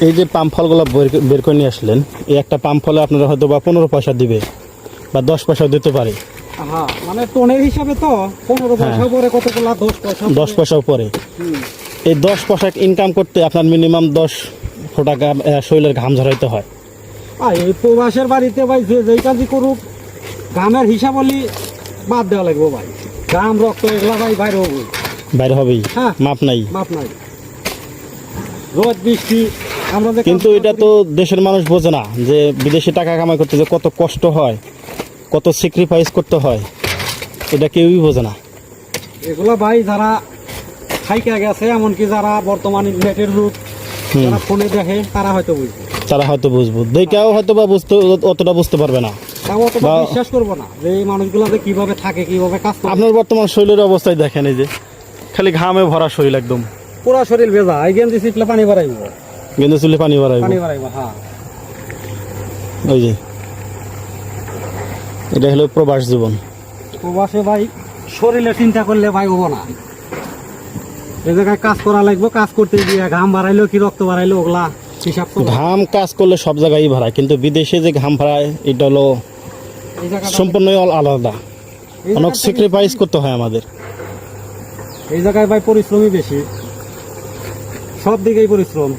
এই যে পাম ফলগুলো বের- করে নিয়ে আসলেন এই একটা পাম ফলে আপনারা হয়তো বা পনেরো পয়সা দিবে বা দশ পয়সা দিতে পারে। হ্যাঁ মানে টনের হিসাবে তো পনেরো পয়সা পরে কতগুলা দশ পয়সা হ্যাঁ। দশ পরে। এই দশ পয়সা ইনকাম করতে আপনার মিনিমাম দশ ফোটা শরীরের ঘাম ঝরাইতে হয়। এই প্রবাসের বাড়িতে ভাই যে যেই কাজই করুক হিসাব হলি বাদ দেওয়া লাগবে ভাই। রক্ত এগুলা ভাই বাইরে হব বাইরে হবেই। হ্যাঁ। মাপ নাই। মাপ নাই। রোদ বৃষ্টি কিন্তু এটা তো দেশের মানুষ বোঝে না যে বিদেশে টাকা কামাই করতে যে কত কষ্ট হয় কত স্যাক্রিফাইস করতে হয় এটা কেউই বোঝে না। এগুলো ভাই যারা খাইকে গেছে এমনকি যারা বর্তমানে নেটের যুগ যারা ফোনে দেখে তারা হয়তো বুঝবে। তারা হয়তো বুঝব। দেখাও হয়তো বা বুঝতে অতটা বুঝতে পারবে না। বিশ্বাস করব না যে এই মানুষগুলো কীভাবে থাকে কীভাবে কাজ আপনার বর্তমান শরীরের অবস্থায় দেখেন এই যে খালি ঘামে ভরা শরীর একদম। পুরা শরীর ভেজা এই গেঞ্জি শিখলে পানি বাড়াইব গেন্দে চুলে পানি ভরাইব। পানি বাড়াইব হ্যাঁ। ওই যে। এটা হলো প্রবাস জীবন। প্রবাসে ভাই শরীরে চিন্তা করলে ভাই হব না। এই জায়গায় কাজ করা লাগবে কাজ করতে গিয়ে ঘাম বাড়াইলো কি রক্ত বাড়াইলো ওগুলা হিসাব ঘাম কাজ করলে সব জায়গায় ভরায় কিন্তু বিদেশে যে ঘাম ভরায় এটা হলো সম্পূর্ণই আল- আলাদা। অনেক স্যাক্রিফাইস করতে হয় আমাদের। এই জায়গায় ভাই পরিশ্রমই বেশি। সব দিকেই পরিশ্রম।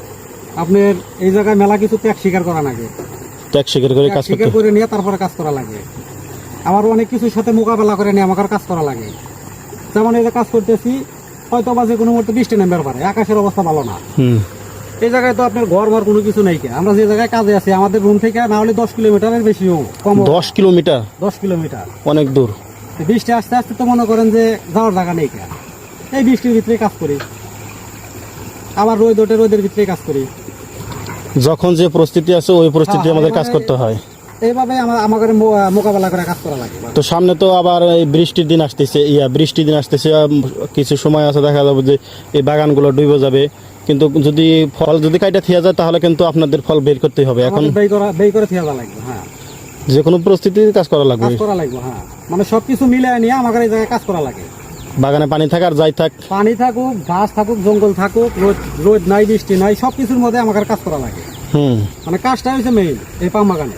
আপনার এই জায়গায় মেলা কিছু ত্যাগ স্বীকার করা লাগে। ত্যাগ স্বীকার করে কাজ স্বীকার করে নিয়ে তারপরে কাজ করা লাগে। আমার অনেক কিছুর সাথে মোকাবেলা করে নিয়ে আমাকে কাজ করা লাগে। যেমন এই যে কাজ করতেছি হয়তো বা যে কোনো মুহূর্তে বৃষ্টি নেমে পারে আকাশের অবস্থা ভালো না। এই জায়গায় তো আপনার ঘর ঘর কোনো কিছু নেই আমরা যে জায়গায় কাজে আছি আমাদের রুম থেকে না হলে দশ কিলোমিটারের বেশিও কম দশ কিলোমিটার? দশ কিলোমিটার। অনেক দূর। বৃষ্টি আসতে আসতে তো মনে করেন যে যাওয়ার জায়গা নেই এই বৃষ্টির ভিতরে কাজ করি। আবার রোদ ওঠে রোদের ভিতরে কাজ করি। যখন যে পরিস্থিতি আছে ওই পরিস্থিতি হ্যাঁ, আমাদের কাজ করতে হয়। এইভাবে আমাদের মোকাবেলা করে কাজ করা লাগে। তো সামনে তো আবার এই বৃষ্টির দিন আসতেছে ইয়া বৃষ্টির দিন আসতেছে কিছু সময় আছে দেখা যাবে যে এই বাগানগুলো ডুবে যাবে। কিন্তু যদি ফল যদি কাইটা থিয়া যায় তাহলে কিন্তু আপনাদের ফল বের করতে হবে। এখন ব্যয় করা করে থিয়া লাগবে হ্যাঁ। যে কোনো পরিস্থিতিতে কাজ করা লাগবে। কাজ করা লাগবে হ্যাঁ। মানে সবকিছু মিলে নিয়ে আমাদের এই জায়গায় কাজ করা লাগে। বাগানে পানি থাকার যাই থাক। পানি থাকুক গাছ থাকুক জঙ্গল থাকুক রোদ রোদ নাই বৃষ্টি নাই সব কিছুর মধ্যে আমার কাজ করা লাগে। হুম। মানে কাজটা হচ্ছে মেইন এই পাম বাগানে।